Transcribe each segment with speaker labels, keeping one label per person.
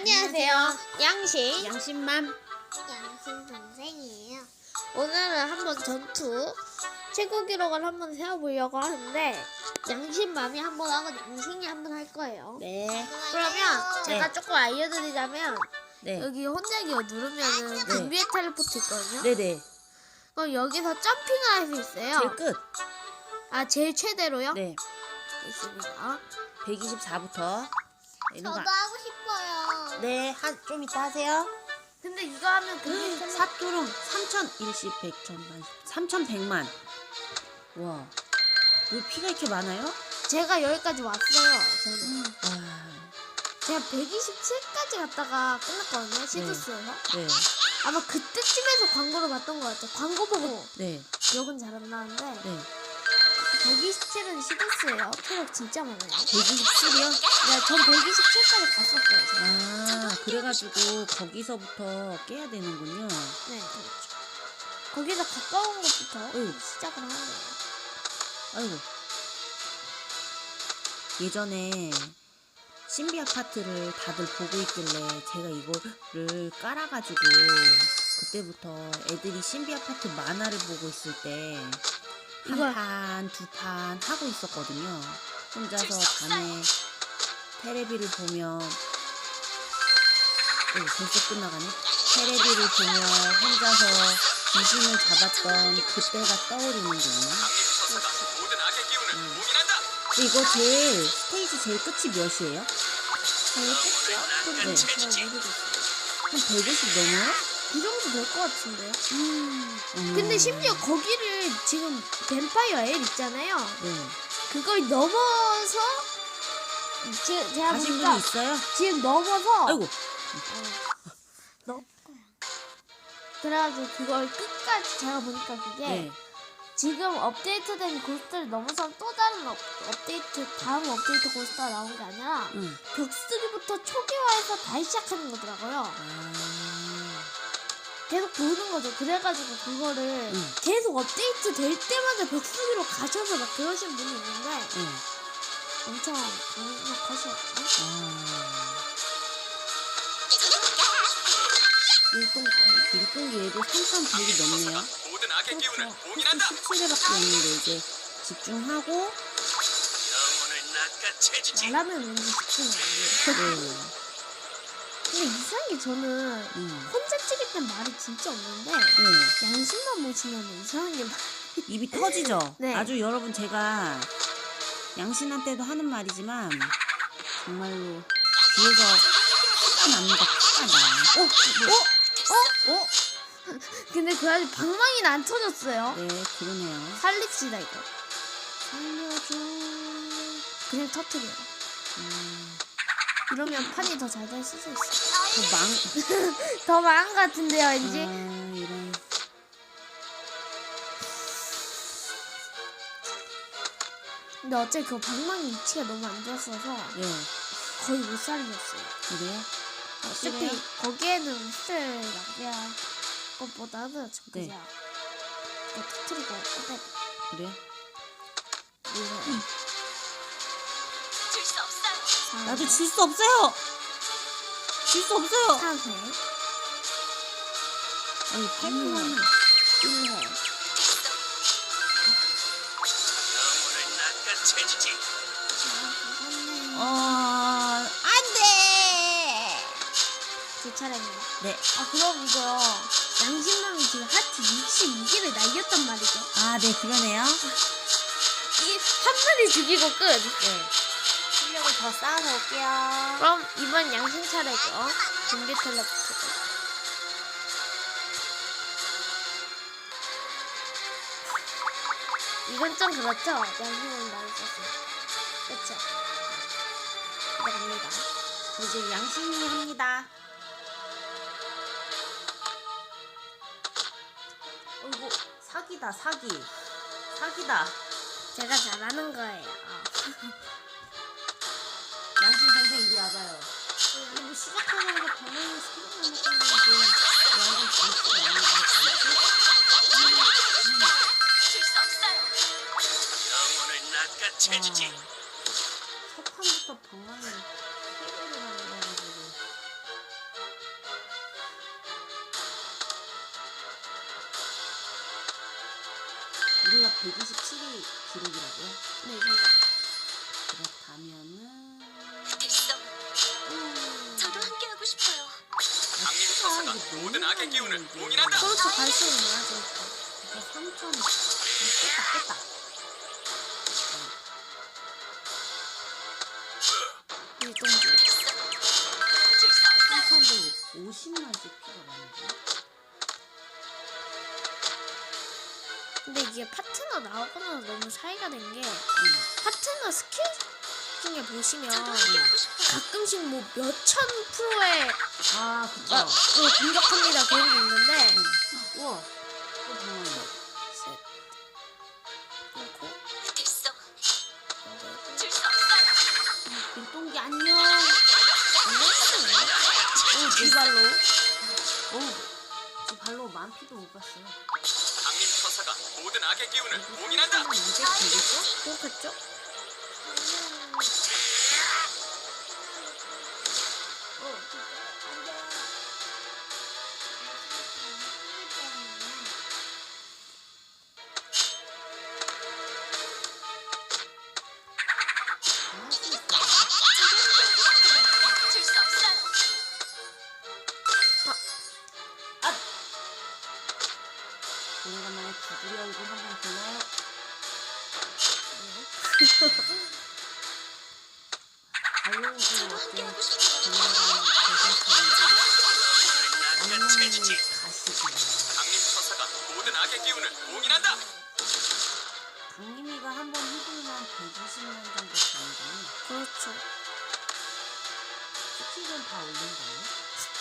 Speaker 1: 안녕하세요. 양식.
Speaker 2: 양심맘
Speaker 3: 양심 선생이에요.
Speaker 1: 오늘은 한번 전투 최고 기록을 한번 세워보려고 하는데 양심맘이 한번 하고 양식이 한번 할 거예요.
Speaker 2: 네,
Speaker 1: 그러면 제가
Speaker 2: 네.
Speaker 1: 조금 알려드리자면
Speaker 2: 네,
Speaker 1: 여기 혼자기어 누르면은 준비의 텔레포트 있거든요.
Speaker 2: 네, 네.
Speaker 1: 그럼 여기서 점핑을 할 수 있어요.
Speaker 2: 제일 끝.
Speaker 1: 아 제일 최대로요?
Speaker 2: 네,
Speaker 1: 있습니다.
Speaker 2: 124부터. 이런 거.
Speaker 3: 저도 하고 싶어요.
Speaker 2: 네, 한 좀 이따 하세요.
Speaker 1: 근데 이거 하면 그게 텔레-
Speaker 2: 사투름 3천 일십 백천만 3,100만. 와, 왜 피가 이렇게 많아요?
Speaker 1: 제가 여기까지 왔어요. 저는
Speaker 2: 와,
Speaker 1: 제가 127까지 갔다가 끝났거든요. 시드스에서.
Speaker 2: 네,
Speaker 1: 아마 그때쯤에서 광고를 봤던 것 같아요. 광고 보고
Speaker 2: 네,
Speaker 1: 기억은 잘 안 나는데
Speaker 2: 네.
Speaker 1: 127은 시드스예요. 체력 진짜 많아요.
Speaker 2: 127이요?
Speaker 1: 네, 전 127까지 갔었어요. 제가.
Speaker 2: 아, 그래가지고 거기서부터 깨야 되는군요.
Speaker 1: 네, 그렇죠. 거기서 가까운 곳부터
Speaker 2: 어휴.
Speaker 1: 시작을 하는 거예요.
Speaker 2: 아이고. 예전에 신비 아파트를 다들 보고 있길래 제가 이거를 깔아가지고 그때부터 애들이 신비 아파트 만화를 보고 있을 때 한 판, 두 판 하고 있었거든요. 혼자서 밤에 테레비를 보며 어, 벌써 끝나가네. 테레비를 보며 혼자서 귀신을 잡았던 그때가
Speaker 4: 악의 기운을
Speaker 2: 음.
Speaker 4: 봉인한다.
Speaker 2: 이거 제일 스테이지 제일 끝이 몇이에요?
Speaker 1: 저의 끝이요? 그건
Speaker 2: 네.
Speaker 1: 잘 모르겠어요.
Speaker 2: 한 150 넘어요?
Speaker 1: 그 정도 될 것 같은데요?
Speaker 2: 음.
Speaker 1: 근데 심지어 거기를 지금 뱀파이어 엘 있잖아요.
Speaker 2: 네.
Speaker 1: 그걸 넘어서 제, 제가
Speaker 2: 가신
Speaker 1: 보니까
Speaker 2: 분이 있어요?
Speaker 1: 지금 넘어서
Speaker 2: 아이고.
Speaker 1: 너 그래가지고 그걸 끝까지 제가 보니까 그게
Speaker 2: 네.
Speaker 1: 지금 업데이트된 고스트를 넘어서 또 다른 업, 업데이트 다음 업데이트 고스트가 나온 게 아니라
Speaker 2: 응.
Speaker 1: 격쓰기부터 초기화해서 다시 시작하는 거더라고요.
Speaker 2: 아.
Speaker 1: 계속 보는 거죠. 그래가지고 그거를
Speaker 2: 응.
Speaker 1: 계속 업데이트 될 때마다 격쓰기로 가셔서 막 그러신 분이 있는데
Speaker 2: 네.
Speaker 1: 엄청 강력하시거든요.
Speaker 2: 아.
Speaker 1: 일동
Speaker 2: 일동기에도 3,100이 넘네요.
Speaker 4: 모든 악의 기운을
Speaker 1: 그렇죠.
Speaker 4: 봉인한다.
Speaker 2: 17회밖에 없는데 이제 집중하고
Speaker 4: 영혼을 낚아채지지.
Speaker 1: 말하면 왠지 집중이 안 돼요.
Speaker 2: 네.
Speaker 1: 근데 이상하게 저는
Speaker 2: 음.
Speaker 1: 혼자 찍을 땐 말이 진짜 없는데
Speaker 2: 네.
Speaker 1: 양심만 모시면 이상하게 말
Speaker 2: 입이 터지죠?
Speaker 1: 네.
Speaker 2: 아주 여러분 제가 양신한테도 하는 말이지만 정말로 귀에서 피가 납니다. 피가 나.
Speaker 1: 어? 어? 어? 근데 그 아직 방망이는 안 터졌어요.
Speaker 2: 네, 그러네요.
Speaker 1: 살립시다 이거.
Speaker 2: 살려줘.
Speaker 1: 그냥 터트려요.
Speaker 2: 음,
Speaker 1: 이러면 판이 더 잘 될 수도 있어.
Speaker 2: 더 망.
Speaker 1: 더 망한 것 같은데요,
Speaker 2: 아,
Speaker 1: 왠지.
Speaker 2: 이런.
Speaker 1: 근데 어차피 그 방망이 위치가 너무 안 좋았어서
Speaker 2: 예,
Speaker 1: 거의 못 살렸어요.
Speaker 2: 그래요?
Speaker 1: 어차피
Speaker 2: 그래요?
Speaker 1: 거기에는 술 낭비할 것보다는 저
Speaker 2: 네.
Speaker 1: 그냥 이거 터트리고 끝내.
Speaker 2: 그래요? 나도 질 수 없어요. 질 수 없어요.
Speaker 1: 4회,
Speaker 2: 아니, 팔로만
Speaker 1: 1회.
Speaker 4: 영혼을 낚아채지지.
Speaker 2: 어, 안 돼.
Speaker 1: 제 차례입니다.
Speaker 2: 네.
Speaker 1: 아 그럼 이거 양심mam이 지금 하트 62개를 날렸단 말이죠.
Speaker 2: 아, 네, 그러네요.
Speaker 1: 이한 번에 죽이고 끝.
Speaker 2: 네. 더 쌓아서 올게요.
Speaker 1: 그럼 이번 양심 차례죠. 준비 텔레포트. 이건 좀 그렇죠? 수 있으니까. 그쵸? 이제 갑니다.
Speaker 2: 이제 양심이 합니다. 어이구, 사기다, 사기. 사기다.
Speaker 1: 제가 잘하는 거예요.
Speaker 2: 양심 동생 이리 와봐요. 근데 시작하면서 방향을 생각하는 거지. 양심 진짜 많이 실수 없어요.
Speaker 4: 영혼을 낫같이 해주지.
Speaker 2: 첫 판부터 방향을 해결을 만들어가지고. 우리가 127이 기록이라고요?
Speaker 1: 네, 그러니까.
Speaker 2: 그렇다면은.
Speaker 4: 모든 악의 기운을 봉인한다.
Speaker 1: 그렇죠, 갈수록 많아지니까.
Speaker 2: 이거 3천 깼다 깼다.
Speaker 1: 일동주.
Speaker 2: 3,150만씩 피가 나는데.
Speaker 1: 근데 이게 파트너 나오고 나서 너무 사이가 된게
Speaker 2: 응.
Speaker 1: 파트너 스킬 중에 보시면. 가끔씩 뭐 몇천 프로의
Speaker 2: 아 그쵸.
Speaker 1: 아, 그 공격합니다 그런 게 있는데
Speaker 2: 응. 우와. 또 보면
Speaker 1: 셋 그리고
Speaker 3: 됐어.
Speaker 1: 네.
Speaker 2: 일동기 안녕.
Speaker 1: 어,
Speaker 2: 어. 지 발로 만 피도 못 봤어요.
Speaker 4: 강림 서사가 모든 악의 기운을 봉인한다.
Speaker 2: 200 되겠죠?
Speaker 1: 그렇겠죠?
Speaker 2: 오래간만에 두드리 얼굴 한번 보나요? 조만간 대선입니다.
Speaker 4: 영혼을
Speaker 2: 안녕히
Speaker 4: 낚아채주지.
Speaker 2: 가시고요.
Speaker 4: 강림 서사가 모든 악의 기운을 봉인한다.
Speaker 2: 강림이가 한번 해보면 120만 정도 되는데
Speaker 1: 그렇죠
Speaker 2: 스킬은 다 올린 거예요?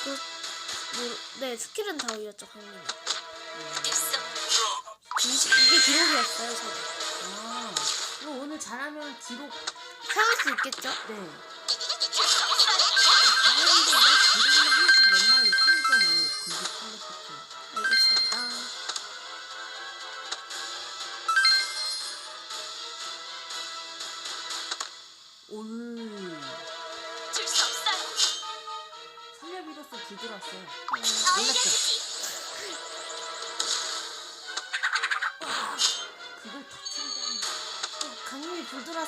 Speaker 1: 그, 뭐, 네 스킬은 다 올렸죠
Speaker 3: 됐어.
Speaker 1: 이게 기록이었어요 저는
Speaker 2: 아, 이거 오늘 잘하면 기록
Speaker 1: 세울 수 있겠죠?
Speaker 2: 네. 당연히 이거 기록은 하나씩 맨날 세우죠 뭐 근데 텔레포트
Speaker 1: 알겠습니다
Speaker 3: 올줄수 없어요.
Speaker 2: 살려비로서 뒤돌았어요
Speaker 1: 음,
Speaker 2: 몰랐죠?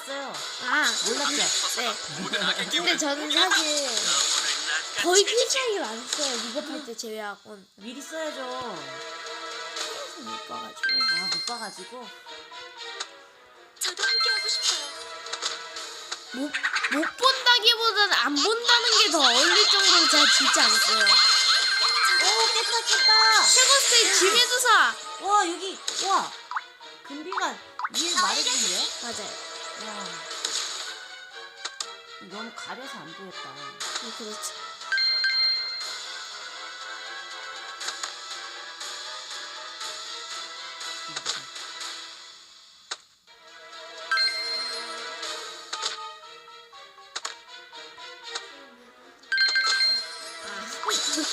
Speaker 2: 들어왔어요.
Speaker 1: 아
Speaker 2: 몰랐죠?
Speaker 1: 네. 근데 저는. 사실 거의 안 써요. 리버탈 때 제외하곤
Speaker 2: 미리 써야죠.
Speaker 1: 계속 못 봐가지고.
Speaker 2: 아 못 봐가지고.
Speaker 3: 저도 함께 하고 싶어요.
Speaker 1: 못, 못 본다기보다는 안 본다는 게 더 어울릴 정도로 제가 진짜 안 써요.
Speaker 2: 오 깼다 깼다
Speaker 1: 최고 스테이지 지뢰도사.
Speaker 2: 와 여기 와. 금비가 위에 말해주는데요?
Speaker 1: 맞아요
Speaker 2: 와 너무 가려서 안 보였다
Speaker 1: 네,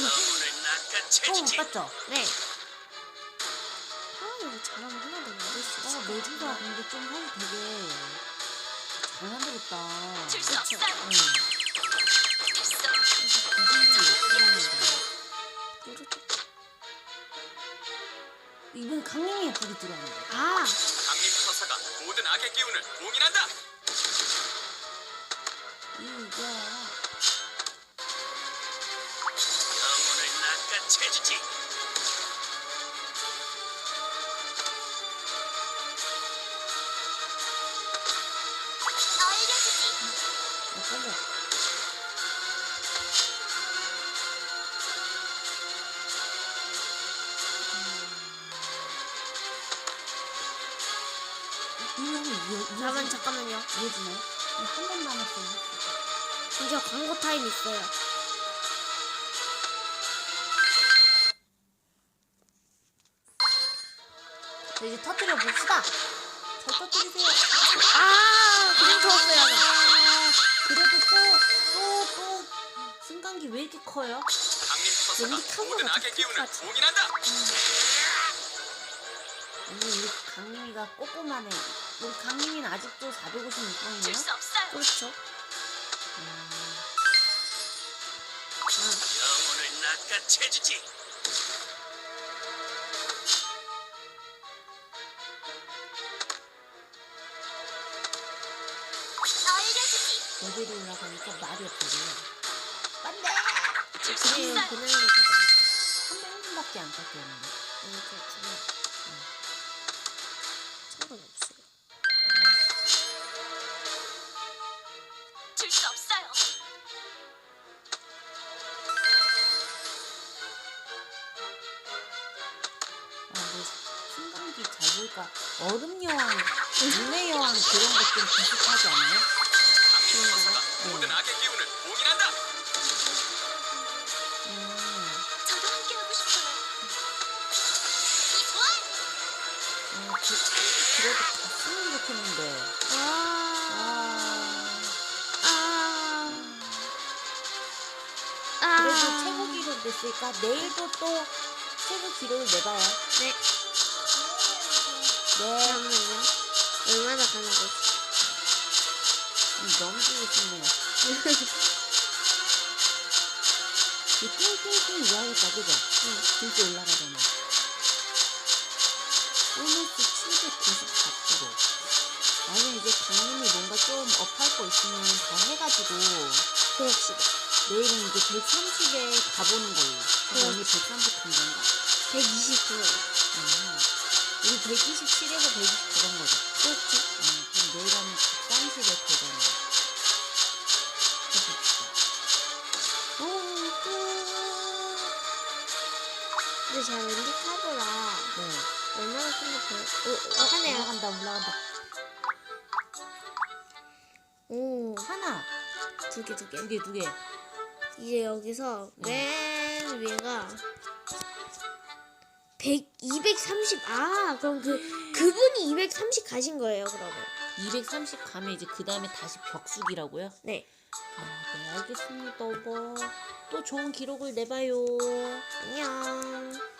Speaker 4: 영혼을
Speaker 2: 어
Speaker 4: 낚아채주지.
Speaker 2: 맞죠?
Speaker 1: 네 아, 이거 잘하면 하나도 만들
Speaker 2: 수어
Speaker 1: 있어
Speaker 2: 매주가 근데 좀 하기 되게 잘 만들었다
Speaker 3: 줄수
Speaker 1: 그쵸.
Speaker 3: 없어요.
Speaker 2: 응
Speaker 3: 됐어.
Speaker 2: 기승들이 예쁘게 불이 들어왔네
Speaker 1: 아
Speaker 4: 강림 서사가 모든 악의 기운을 봉인한다.
Speaker 2: 이거
Speaker 4: 영혼을 낚아채주지.
Speaker 1: 잠깐 잠깐만요
Speaker 2: 이어지네 한번 남았어요
Speaker 1: 이제 광고 타임 있어요
Speaker 2: 자, 이제 터뜨려 봅시다. 잘 터뜨리세요.
Speaker 1: 아 그냥 터졌어요
Speaker 2: 아, 그래도 또, 또, 또, 승강기 왜 이렇게 커요?
Speaker 4: 강림 서사가
Speaker 1: 왠지 칸
Speaker 4: 모든
Speaker 1: 거가
Speaker 4: 악의
Speaker 1: 더
Speaker 4: 기운을
Speaker 1: 똑같아.
Speaker 4: 봉인한다.
Speaker 2: 아니, 강민이가 꼬꼬만해. 우리 강민이는 아직도 456번이네요.
Speaker 1: 그렇죠. 음.
Speaker 4: 영혼을 낚아채주지.
Speaker 2: 레벨이 올라가니까 말이 없거든요. 안돼.
Speaker 1: 그래요. 그날에서
Speaker 2: 한번 밖에 안 깎였는데. 이렇게 치면. 얼음 여왕, 눈의 여왕 그런 것 좀 비슷하지 않아요?
Speaker 4: 천사가
Speaker 2: 네.
Speaker 4: 모든 악의 기운을 봉인한다.
Speaker 2: 음,
Speaker 3: 저도 함께 하고 싶어요. 이원
Speaker 2: 어, 그 참기 그래도 갔으면 좋겠는데.
Speaker 1: 아,
Speaker 2: 아,
Speaker 1: 아, 아.
Speaker 2: 그래도 최고 기록 됐으니까 내일도 또 최고 기록을 내봐요.
Speaker 1: 네
Speaker 2: 음, 너무 보고 싶네요. 이 띵띵띵 이거 하겠다, 그죠? 응. 진짜 올라가잖아. 보너스 794%. 나는 이제 강림이 뭔가 좀 업할 거 있으면 더 해가지고
Speaker 1: 그럽시다
Speaker 2: 내일은 이제 130에 가보는 걸로.
Speaker 1: 네.
Speaker 2: 오늘 130 간건가?
Speaker 1: 129
Speaker 2: 음. 우리 127에서 129간 거죠. 그럼 내일 하면 130에 도전해. 해봅시다. 오, 끝.
Speaker 1: 근데 제가 왠지 카드라
Speaker 2: 네.
Speaker 1: 얼마나 생각해요? 오, 어, 하네요
Speaker 2: 올라간다, 올라간다.
Speaker 1: 오,
Speaker 2: 하나,
Speaker 1: 두 개, 두 개.
Speaker 2: 두 개, 두 개.
Speaker 1: 이제 여기서 맨 위가 100, 230, 아, 그럼 그, 그분이 230 가신 거예요, 그러면.
Speaker 2: 230 가면 이제 그 다음에 다시 벽수기라고요?
Speaker 1: 네.
Speaker 2: 아, 네, 알겠습니다, 오버. 또 좋은 기록을 내봐요.
Speaker 1: 안녕.